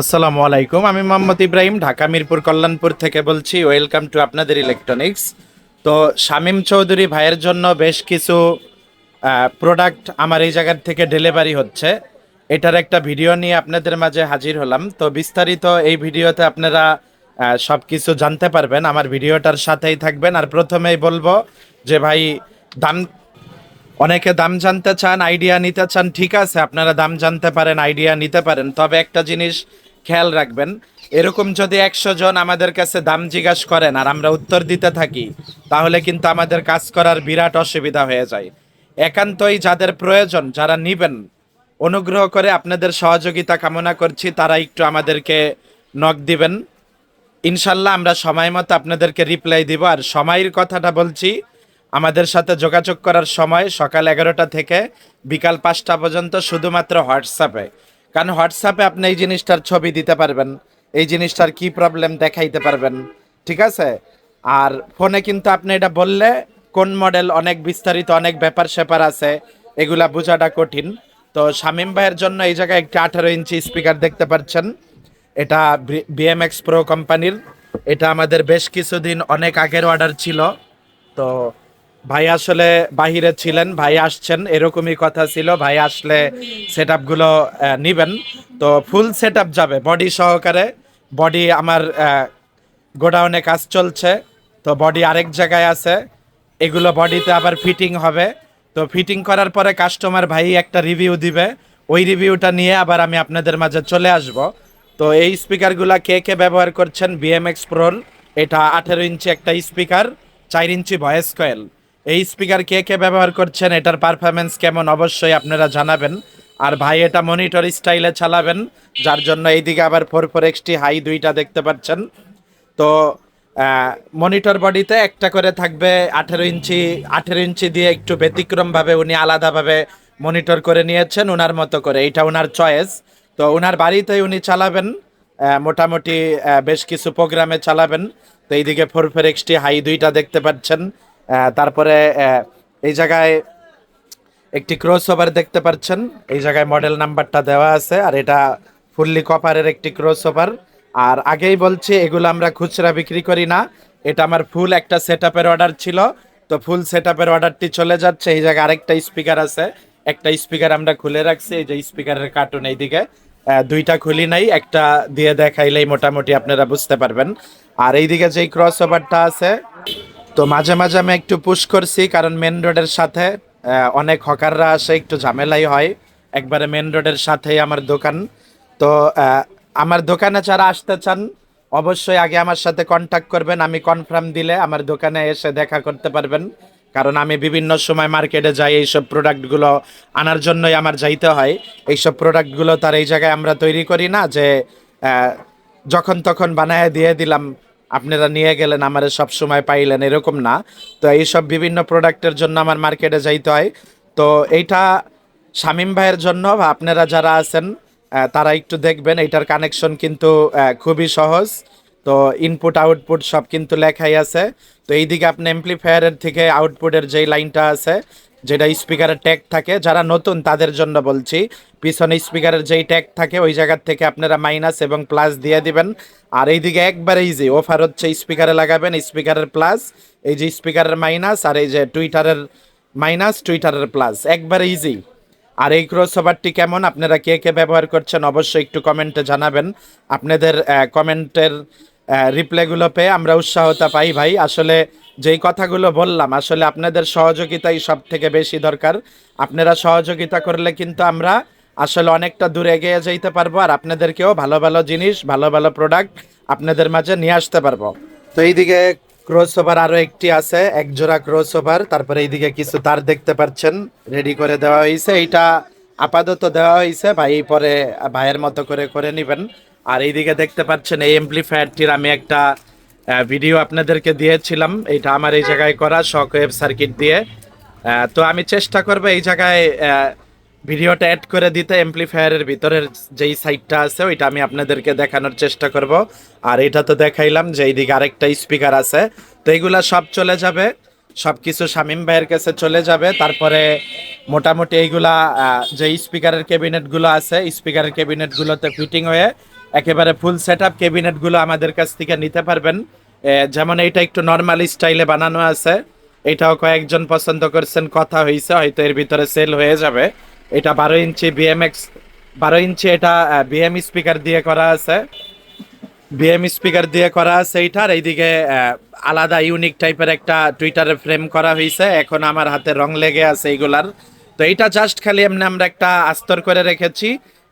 আসসালামু আলাইকুম, আমি মোহাম্মদ ইব্রাহিম, ঢাকা, মিরপুর, কল্যাণপুর থেকে বলছি, ওয়েলকাম টু আপনাদের ইলেকট্রনিক্স। তো শামীম চৌধুরী ভাইয়ের জন্য বেশ কিছু প্রোডাক্ট আমার এই জায়গার থেকে ডেলিভারি হচ্ছে। এটার একটা ভিডিও নিয়ে আপনাদের মাঝে হাজির হলাম। তো বিস্তারিত এই ভিডিওতে আপনারা সব কিছু জানতে পারবেন। আমার ভিডিওটার সাথেই থাকবেন। আর প্রথমেই বলব যে ভাই, দাম অনেকে দাম জানতে চান আইডিয়া নিতে চান, ঠিক আছে, আপনারা দাম জানতে পারেন আইডিয়া নিতে পারেন। তবে একটা জিনিস খেয়াল রাখবেন, এরকম যদি একশো জন আমাদের কাছে দাম জিজ্ঞাসা করেন আর আমরা উত্তর দিতে থাকি, তাহলে কিন্তু আমাদের কাজ করার বিরাট অসুবিধা হয়ে যায়। একান্তই যাদের প্রয়োজন, যারা নিবেন, অনুগ্রহ করে আপনাদের সহযোগিতা কামনা করছি, তারা একটু আমাদেরকে নক দিবেন। ইনশাল্লাহ আমরা সময় মতো আপনাদেরকে রিপ্লাই দিব, আর সময়ের কথাটা বলছি আমাদের সাথে যোগাযোগ করার সময় সকাল এগারোটা থেকে বিকাল পাঁচটা পর্যন্ত শুধুমাত্র হোয়াটসঅ্যাপে। কারণ হোয়াটসঅ্যাপে আপনি এই জিনিসটার ছবি দিতে পারবেন, এই জিনিসটার কি প্রবলেম দেখাইতে পারবেন, ঠিক আছে? আর ফোনে কিন্তু আপনি এটা বললে কোন মডেল অনেক বিস্তারিত, অনেক ব্যাপার স্যাপার আছে, এগুলা বোঝাটা কঠিন। তো শামীম ভাইয়ের জন্য এই জায়গায় একটি আঠারো ইঞ্চি স্পিকার দেখতে পাচ্ছেন। এটা বিএমএক্স প্রো কোম্পানির। এটা আমাদের বেশ কিছুদিন অনেক আগের অর্ডার ছিল। তো ভাই আসলে বাহিরে ছিলেন, ভাই আসছেন, এরকমই কথা ছিল। ভাই আসলে সেট আপগুলো নিবেন। তো ফুল সেট যাবে বডি সহকারে। বডি আমার গোডাউনে কাজ চলছে। তো বডি আরেক জায়গায় আছে। এগুলো বডিতে আবার ফিটিং হবে। তো ফিটিং করার পরে কাস্টমার ভাই একটা রিভিউ দিবে। ওই রিভিউটা নিয়ে আবার আমি আপনাদের মাঝে চলে আসব। তো এই স্পিকারগুলো কে কে ব্যবহার করছেন? বিএমএক্স প্রোল এটা আঠেরো ইঞ্চি একটা স্পিকার চার ইঞ্চি ভয়েস কয়েল এই স্পিকার কে কে ব্যবহার করছেন, এটার পারফরমেন্স কেমন অবশ্যই আপনারা জানাবেন। আর ভাই, এটা মনিটর স্টাইলে চালাবেন, যার জন্য এইদিকে আবার ফোর ফোর এক্সটি হাই দুইটা দেখতে পাচ্ছেন। তো মনিটর বডিতে একটা করে থাকবে আঠেরো ইঞ্চি আঠেরো ইঞ্চি দিয়ে একটু ব্যতিক্রমভাবে উনি আলাদাভাবে মনিটর করে নিয়েছেন ওনার মতো করে। এটা ওনার চয়েস তো ওনার বাড়িতেই উনি চালাবেন মোটামুটি বেশ কিছু প্রোগ্রামে চালাবেন। তো, এইদিকে ফোর ফোর এক্সটি হাই দুইটা দেখতে পাচ্ছেন। তারপরে এই জায়গায় একটি ক্রস ওভার দেখতে পাচ্ছেন। এই জায়গায় মডেল নাম্বারটা দেওয়া আছে, আর এটা ফুললি কপারের একটি ক্রস ওভার আর আগেই বলছি, এগুলো আমরা খুচরা বিক্রি করি না। এটা আমার ফুল একটা সেট অর্ডার ছিল। তো ফুল সেট অর্ডারটি চলে যাচ্ছে। এই জায়গায় আরেকটা স্পিকার আছে। একটা স্পিকার আমরা খুলে রাখছি। এই যে স্পিকারের কার্টুন এইদিকে। দুইটা খুলি নাই, একটা দিয়ে দেখাইলেই মোটামুটি আপনারা বুঝতে পারবেন। আর এইদিকে যেই ক্রস ওভারটা আছে তো মাঝে মাঝে আমি একটু পুশ করছি, কারণ মেন রোডের সাথে অনেক হকাররা আসে, একটু ঝামেলাই হয়। একবারে মেন রোডের সাথেই আমার দোকান। তো আমার দোকানে যারা আসতে চান, অবশ্যই আগে আমার সাথে কন্ট্যাক্ট করবেন, আমি কনফার্ম দিলে আমার দোকানে এসে দেখা করতে পারবেন। কারণ আমি বিভিন্ন সময় মার্কেটে যাই, এইসব প্রোডাক্টগুলো আনার জন্যই আমার যাইতে হয়। এইসব প্রোডাক্টগুলো তার এই জায়গায় আমরা তৈরি করি না যে যখন তখন বানায় দিয়ে দিলাম আপনারা নিয়ে গেলেন, আমার সব সময় পাইলেন, এরকম না। তো এইসব বিভিন্ন প্রোডাক্টের জন্য আমার মার্কেটে যাইতে হয়। তো এইটা শামীম ভাইয়ের জন্য বা আপনারা যারা আছেন তারা একটু দেখবেন এটার কানেকশন কিন্তু খুবই সহজ। তো ইনপুট আউটপুট সব কিন্তু লেখাই আছে। তো এইদিকে আপনি এমপ্লিফায়ারের থেকে আউটপুটের যেই লাইনটা আছে যেটা স্পিকারের ট্যাগ থাকে, যারা নতুন তাদের জন্য বলছি। পিছনে স্পিকারের যেই ট্যাগ থাকে, ওই জায়গার থেকে আপনারা মাইনাস এবং প্লাস দিয়ে দিবেন। আর এইদিকে একবারে ইজি অফার হচ্ছে স্পিকারে লাগাবেন, স্পিকারের প্লাস এই যে স্পিকারের মাইনাস আর এই যে টুইটারের মাইনাস টুইটারের প্লাস একবারে ইজি আর এই ক্রসওভারটি কেমন? আপনারা কে কে ব্যবহার করছেন, অবশ্যই একটু কমেন্টে জানাবেন। আপনাদের কমেন্টের রিপ্লাইগুলো পেয়ে আমরা উৎসাহতা পাই ভাই। আসলে যেই কথাগুলো বললাম, আসলে আপনাদের সহযোগিতাই সব থেকে বেশি দরকার। আপনারা সহযোগিতা করলে কিন্তু আমরা আসলে অনেকটা দূরে এগিয়ে যেতে পারব আর আপনাদেরকেও ভালো ভালো জিনিস, ভালো ভালো প্রোডাক্ট আপনাদের মাঝে নিয়ে আসতে পারব। তো এইদিকে ক্রস ওভার আরও একটি আছে এক জোড়া ক্রস ওভার তারপরে এইদিকে কিছু তার দেখতে পাচ্ছেন রেডি করে দেওয়া হয়েছে এইটা আপাতত দেওয়া হয়েছে ভাই, পরে ভাইয়ের মতো করে করে নেবেন। আর এইদিকে দেখতে পাচ্ছেন এই এমপ্লিফায়ারটির আমি একটা ভিডিও আপনাদেরকে দিয়েছিলাম। এটা আমার এই জায়গায় করা শক ওয়েব সার্কিট দিয়ে। তো আমি চেষ্টা করব এই জায়গায় ভিডিওটা অ্যাড করে দিতে এমপ্লিফায়ারের ভিতরের যেই সাইডটা আছে, ওইটা আমি আপনাদেরকে দেখানোর চেষ্টা করব। আর এটা তো দেখাইলাম যে এইদিকে আরেকটা স্পিকার আছে। তো এইগুলা সব চলে যাবে। সব কিছু শামীম ভাইয়ের কাছে চলে যাবে। তারপরে মোটামুটি এইগুলা যে স্পিকারের ক্যাবিনেটগুলো আছে স্পিকারের ক্যাবিনেটগুলোতে ফিটিং হয়ে একেবারে ফুল সেট আপ ক্যাবিনেটগুলো আমাদের কাছ থেকে নিতে পারবেন। যেমন এটা একটু নর্মাল স্টাইলে বানানো আছে। এটাও কয়েকজন পছন্দ করছেন, কথা হয়েছে হয়তো এর ভিতরে সেল হয়ে যাবে। এটা বারো ইঞ্চি বিএমএক্স বারো ইঞ্চি এটা বিএম স্পিকার দিয়ে করা আছে। বিএম স্পিকার দিয়ে করা আছে এইটার এইদিকে আলাদা ইউনিক টাইপের একটা টুইটারে ফ্রেম করা হয়েছে এখন আমার হাতে রং লেগে আছে এইগুলার। তো এইটা জাস্ট খালি এমনি আমরা একটা আস্তর করে রেখেছি।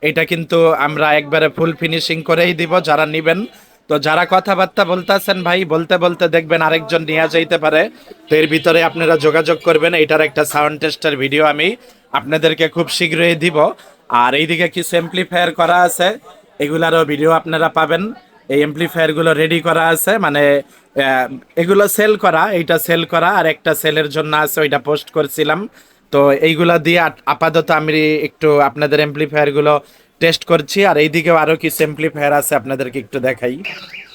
এটা কিন্তু আমরা একবারে ফুল ফিনিশিং করেই দিব, যারা নিবেন। তো যারা কথাবার্তা বলতেছেন ভাই, বলতে বলতে দেখবেন আরেকজন নিয়ে যাইতে পারে। তো এর ভিতরে আপনারা যোগাযোগ করবেন, এটার একটা সাউন্ড টেস্টের ভিডিও আমি আপনাদেরকে খুব শীঘ্রই দিব। আর এইদিকে কিছু এমপ্লিফায়ার করা আছে? এগুলারও ভিডিও আপনারা পাবেন। এই এমপ্লিফায়ারগুলো রেডি করা আছে মানে এগুলো সেল করা, এইটা সেল করা, আর একটা সেলের জন্য আছে, ওইটা পোস্ট করছিলাম। তো এইগুলা দিয়ে আপাতত আমি একটু আপনাদের এমপ্লিফায়ারগুলো টেস্ট করছি, আর এইদিকেও আরও কিছু এমপ্লিফায়ার আছে আপনাদেরকে একটু দেখাই।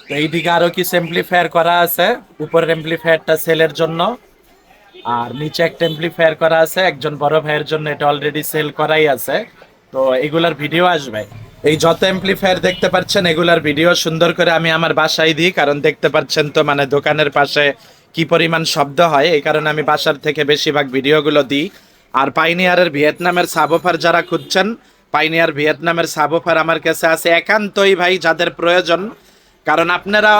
তো এইদিকে আরও কিছু এমপ্লিফায়ার করা আছে, উপরের এমপ্লিফায়ারটা সেলের জন্য, আর নিচে একটা এমপ্লিফায়ার করা আছে, একজন বড় ভাইয়ের জন্য এটা অলরেডি সেল করাই আছে। তো এগুলার ভিডিও আসবে। এই যত এমপ্লিফায়ার দেখতে পাচ্ছেন, এগুলার ভিডিও সুন্দর করে আমি আমার বাসায় দিই, কারণ দেখতে পাচ্ছেন তো মানে দোকানের পাশে কি পরিমাণ শব্দ হয়, এই কারণে আমি বাসার থেকে বেশিরভাগ ভিডিওগুলো দিই। আর পাইনিয়ারের ভিয়েতনামের সাবোফার যারা খুঁজছেন, পাইনিয়ার ভিয়েতনামের সাবোফার আমার কাছে আছে একান্তই ভাই যাদের প্রয়োজন। কারণ আপনারা,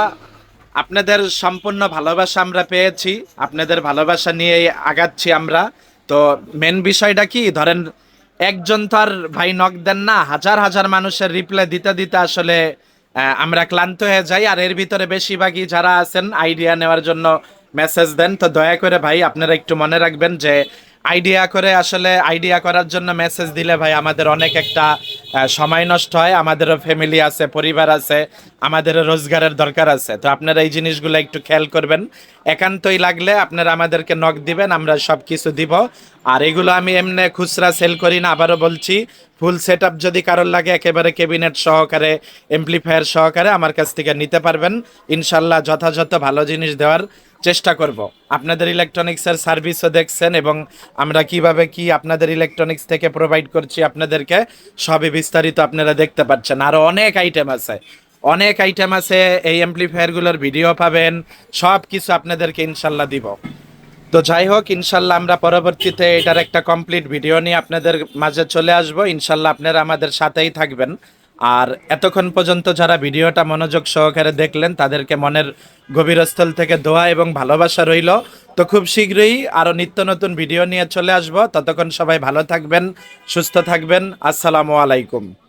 আপনাদের সম্পূর্ণ ভালোবাসা আমরা পেয়েছি, আপনাদের ভালোবাসা নিয়ে আগাচ্ছি আমরা। তো মেন বিষয়টা কি, ধরেন একজন তো আর ভাই নক দেন না, হাজার হাজার মানুষের রিপ্লাই দিতে দিতে আসলে আমরা ক্লান্ত হয়ে যাই। আর এর ভিতরে বেশিরভাগই যারা আছেন আইডিয়া নেওয়ার জন্য মেসেজ দেন, তো দয়া করে ভাই আপনারা একটু মনে রাখবেন যে আইডিয়া করে আসলে আইডিয়া করার জন্য মেসেজ দিলে ভাই আমাদের অনেক একটা সময় নষ্ট হয়, আমাদেরও ফ্যামিলি আছে, পরিবার আছে, আমাদেরও রোজগারের দরকার আছে। তো আপনারা এই জিনিসগুলো একটু খেয়াল করবেন। একান্তই লাগলে আপনারা আমাদেরকে নক দিবেন, আমরা সব কিছু দিব। আর এগুলো আমি এমনি খুচরা সেল করি না, আবারও বলছি ফুল সেট যদি কারোর লাগে একেবারে ক্যাবিনেট সহকারে এমপ্লিফায়ার সহকারে আমার কাছ থেকে নিতে পারবেন। ইনশাল্লাহ যথাযথ ভালো জিনিস দেওয়ার চেষ্টা করব। আপনাদের ইলেকট্রনিক্সের সার্ভিসও দেখছেন এবং আমরা কীভাবে কি আপনাদের ইলেকট্রনিক্স থেকে প্রোভাইড করছি আপনাদেরকে, সবই বিস্তারিত আপনারা দেখতে পাচ্ছেন। আরও অনেক আইটেম আছে। অনেক আইটেম আছে, এই অ্যাম্প্লিফায়ারগুলোর ভিডিও পাবেন সব কিছু আপনাদেরকে ইনশাল্লাহ দিব। তো যাই হোক, ইনশাল্লাহ আমরা পরবর্তীতে এটার একটা কমপ্লিট ভিডিও নিয়ে আপনাদের মাঝে চলে আসব। ইনশাল্লাহ আপনারা আমাদের সাথেই থাকবেন। আর এতক্ষণ পর্যন্ত যারা ভিডিওটা মনোযোগ সহকারে দেখলেন, তাদেরকে মনের গভীরস্থল থেকে দোয়া এবং ভালোবাসা রইল। তো খুব শীঘ্রই আরও নিত্য নতুন ভিডিও নিয়ে চলে আসব। ততক্ষণ সবাই ভালো থাকবেন, সুস্থ থাকবেন। আসসালামু আলাইকুম।